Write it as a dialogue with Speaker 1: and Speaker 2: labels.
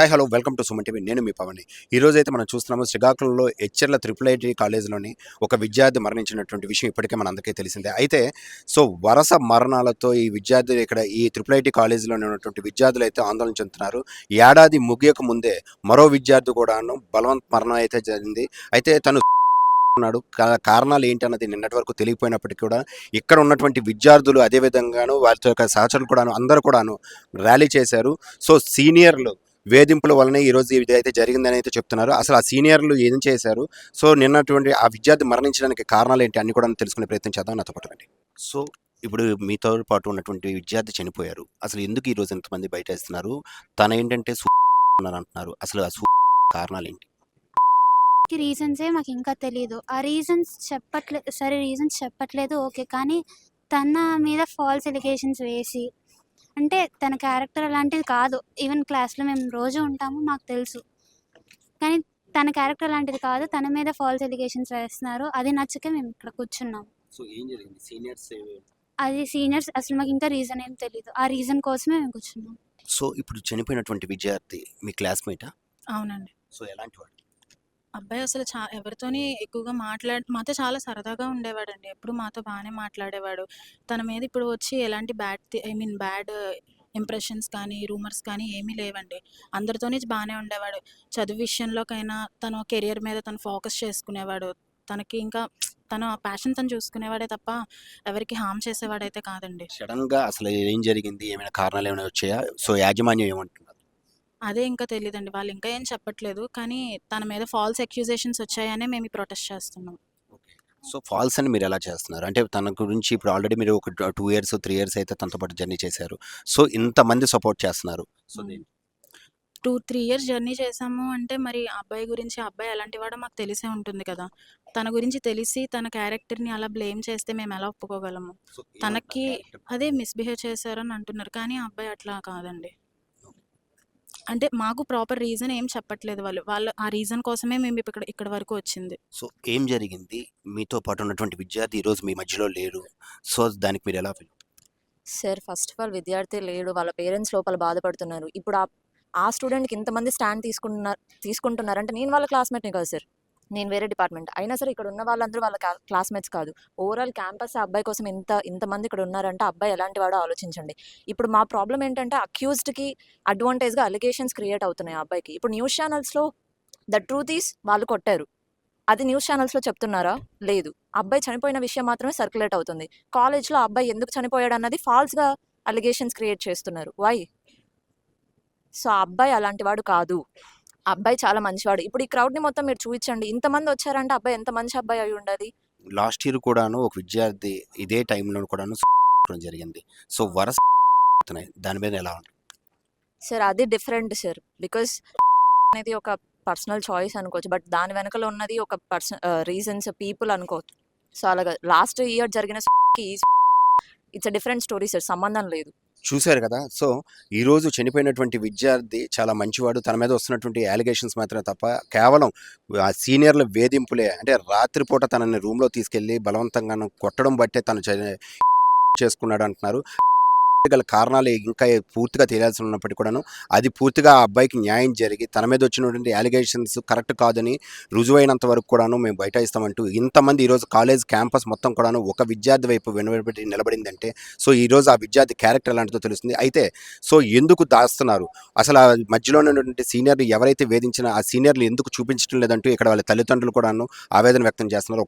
Speaker 1: Hi hello welcome to Suman TV నేను మీ పవన్. ఈ రోజు అయితే మనం చూస్తున్నాము శ్రీకాకుళంలో హెచ్ఎర్ల త్రిపుల్ ఐటీ కాలేజీలోని ఒక విద్యార్థి మరణించినటువంటి విషయం ఇప్పటికే మనందరికీ తెలిసిందే. అయితే సో వరుస మరణాలతో ఈ విద్యార్థులు ఇక్కడ ఈ త్రిపుల్ ఐటీ కాలేజీలోనే ఉన్నటువంటి విద్యార్థులు అయితే ఆందోళన చెందుతున్నారు. ఏడాది ముగియక ముందే మరో విద్యార్థి కూడాను బలవంత మరణం అయితే జరిగింది. అయితే తను ఉన్నాడు. కారణాలు ఏంటి అన్నది నిన్నటి వరకు తెలియపోయినప్పటికీ కూడా ఇక్కడ ఉన్నటువంటి విద్యార్థులు అదే విధంగాను వారి యొక్క సహచరులు కూడాను అందరూ కూడాను ర్యాలీ చేశారు. సో సీనియర్లు వేధింపుల వల్లనే ఈ రోజు ఇది అయితే జరిగిందని అయితే చెప్తున్నారు. అసలు ఆ సీనియర్లు ఏం చేశారు? సో నిన్నటువంటి ఆ విద్యార్థి మరణించడానికి కారణాలు ఏంటి? అన్ని కూడా తెలుసుకునే ప్రయత్నం చేద్దాం. నాతో పాటు రండి. సో ఇప్పుడు మీతో పాటు ఉన్నటువంటి విద్యార్థి చనిపోయారు. అసలు ఎందుకు ఈ రోజు ఎంతమంది బయట వేస్తున్నారు తన ఏంటంటే సు- ఉన్నారు అంటున్నారు. అసలు ఆ సు- కారణాలు ఏంటి?
Speaker 2: రీజన్సే మాకు ఇంకా తెలియదు ఆ రీజన్స్ చెప్పట్లేదు సరే రీజన్స్ చెప్పట్లేదు ఓకే. కానీ తన మీద ఫాల్స్ ఎలిగేషన్స్ వేసి అంటే తన క్యారెక్టర్ అలాంటిది కాదు. ఈవెన్ క్లాస్లో మేము రోజు ఉంటాము మాకు తెలుసు. కానీ తన క్యారెక్టర్ అలాంటిది కాదు. తన మీద ఫాల్స్ ఎలిగేషన్స్ వేస్తున్నారు. అది నచ్చకే మేము ఇక్కడ కూర్చున్నాం.
Speaker 1: సో ఏం జరిగింది? సీనియర్స్
Speaker 2: అది సీనియర్స్ అసలు మాకు ఇంకా రీజన్ ఏం తెలియదు ఆ రీజన్ కోసమే మేము కూర్చున్నాం.
Speaker 1: సో ఇప్పుడు చనిపోయినటువంటి విద్యార్థి మీ క్లాస్మేటా
Speaker 3: అవునండి.
Speaker 1: సో ఎలాంటి వాడు?
Speaker 3: అబ్బాయి అసలు చా ఎవరితోని ఎక్కువగా మాట్లాడ మాతో చాలా సరదాగా ఉండేవాడండి. ఎప్పుడు మాతో బాగానే మాట్లాడేవాడు. తన మీద ఇప్పుడు వచ్చి ఎలాంటి bad I mean bad impressions కానీ రూమర్స్ కానీ ఏమీ లేవండి. అందరితోనే బాగానే ఉండేవాడు. చదువు విషయంలోకైనా తను కెరియర్ మీద తను ఫోకస్ చేసుకునేవాడు. తనకి ఇంకా తన ప్యాషన్ తను చూసుకునేవాడే తప్ప ఎవరికి హామ్ చేసేవాడైతే కాదండి.
Speaker 1: సడన్గా అసలు ఏం జరిగింది? ఏమైనా కారణాలు ఏమైనా వచ్చాయా? సో యాజమాన్యం ఏమంటున్నారు?
Speaker 3: అదే ఇంకా తెలియదండి వాళ్ళు ఇంకా ఏం చెప్పట్లేదు. కానీ తన మీద ఫాల్స్ అక్యూజేషన్స్ వచ్చాయనే మేము ప్రొటెస్ట్ చేస్తున్నాం.
Speaker 1: సో ఫాల్స్ అని మీరు ఎలా చేస్తున్నారు? అంటే తన గురించి ఇప్పుడు ఆల్రెడీ మీరు ఒక టూ ఇయర్స్ త్రీ ఇయర్స్ అయితే తనతో పాటు జర్నీ చేశారు. సో ఇంతమంది సపోర్ట్ చేస్తున్నారు. So
Speaker 3: two three years journey చేసాము అంటే మరి అబ్బాయి గురించి అబ్బాయి ఎలాంటి వాడో మాకు తెలిసే ఉంటుంది కదా. తన గురించి తెలిసి తన క్యారెక్టర్ని అలా బ్లేమ్ చేస్తే మేము ఎలా ఒప్పుకోగలము? తనకి? అదే మిస్బిహేవ్ చేశారని అంటున్నారు. కానీ అబ్బాయి అట్లా కాదండి. అంటే మాకు ప్రాపర్ రీజన్ ఏం చెప్పట్లేదు వాళ్ళు. వాళ్ళు ఆ రీజన్ కోసమే మేము ఇక్కడ ఇక్కడ వరకు వచ్చింది.
Speaker 1: సో ఏం జరిగింది? మీతో పాటు ఉన్నటువంటి విద్యార్థి ఈ రోజు మీ మధ్యలో లేరు సో దానికి మీరు ఎలా feel?
Speaker 4: Sir first of all విద్యార్థి లేడు. వాళ్ళ పేరెంట్స్ లోపల బాధపడుతున్నారు. ఇప్పుడు ఆ ఆ స్టూడెంట్కి ఇంతమంది స్టాండ్ తీసుకుంటున్నారు తీసుకుంటున్నారంటే నేను వాళ్ళ క్లాస్మేట్ని కాదు సార్. నేను వేరే డిపార్ట్మెంట్. అయినా సరే ఇక్కడ ఉన్న వాళ్ళందరూ వాళ్ళ క్లాస్మేట్స్ కాదు. ఓవరాల్ క్యాంపస్ ఆ అబ్బాయి కోసం ఇంత ఇంతమంది ఇక్కడ ఉన్నారంటే ఆ అబ్బాయి ఎలాంటి వాడో ఆలోచించండి. ఇప్పుడు మా ప్రాబ్లం ఏంటంటే అక్యూజ్డ్కి అడ్వాంటేజ్గా అలిగేషన్స్ క్రియేట్ అవుతున్నాయి ఆ అబ్బాయికి. ఇప్పుడు న్యూస్ ఛానల్స్లో ద ట్రూత్ ఈస్ వాళ్ళు కొట్టారు. అది న్యూస్ ఛానల్స్లో చెప్తున్నారా? లేదు. అబ్బాయి చనిపోయిన విషయం మాత్రమే సర్క్యులేట్ అవుతుంది. కాలేజ్లో అబ్బాయి ఎందుకు చనిపోయాడు అన్నది ఫాల్స్గా అలిగేషన్స్ క్రియేట్ చేస్తున్నారు. వై? సో ఆ అబ్బాయి అలాంటి వాడు కాదు. అబ్బాయి చాలా మంచివాడు. ఇప్పుడు ఈ crowd ని మొత్తం మీరు చూపించండి. ఇంతమంది వచ్చారంటే అబ్బాయి ఎంత మంచి అబ్బాయి అయి ఉండదు?
Speaker 1: లాస్ట్ ఇయర్ కూడాను ఒక విద్యార్థి ఇదే టైంలో కూడాను జరిగింది. సో వరస. దాని మీద ఎలా ఉంటుంది
Speaker 4: సార్ అది డిఫరెంట్ సార్. బికాస్ అనేది ఒక పర్సనల్ చాయిస్ అనుకోవచ్చు. బట్ దాని వెనకలో ఉన్నది ఒక పర్సన్ రీజన్స్ పీపుల్ అనుకోవచ్చు. సో అలాగా. లాస్ట్ ఇయర్ జరిగిన ఇట్స్ డిఫరెంట్ స్టోరీ సార్. సంబంధం లేదు.
Speaker 1: చూశారు కదా? సో ఈ రోజు చనిపోయినటువంటి విద్యార్థి చాలా మంచివాడు. తన మీద వస్తున్నటువంటి అలిగేషన్స్ మాత్రమే తప్ప కేవలం ఆ సీనియర్ల వేధింపులే. అంటే రాత్రిపూట తనని రూమ్లో తీసుకెళ్ళి బలవంతంగా కొట్టడం బట్టే తను చేసుకున్నాడు అంటున్నారు. గల కారణాలు ఇంకా పూర్తిగా తెలియాల్సి ఉన్నప్పటికీ కూడాను అది పూర్తిగా ఆ అబ్బాయికి న్యాయం జరిగి తన మీద వచ్చినటువంటి అలిగేషన్స్ కరెక్ట్ కాదని రుజువైనంత వరకు కూడాను మేము బయటయిస్తామంటూ ఇంతమంది ఈరోజు కాలేజ్ క్యాంపస్ మొత్తం కూడాను ఒక విద్యార్థి వైపు వెనుబడి నిలబడిందంటే సో ఈ రోజు ఆ విద్యార్థి క్యారెక్టర్ ఎలాంటిదో తెలుస్తుంది. అయితే సో ఎందుకు దాస్తున్నారు? అసలు ఆ మధ్యలో ఉన్నటువంటి సీనియర్లు ఎవరైతే వేధించినా ఆ సీనియర్లు ఎందుకు చూపించడం లేదంటూ ఇక్కడ వాళ్ళ తల్లిదండ్రులు కూడాను ఆవేదన వ్యక్తం చేస్తున్నారు.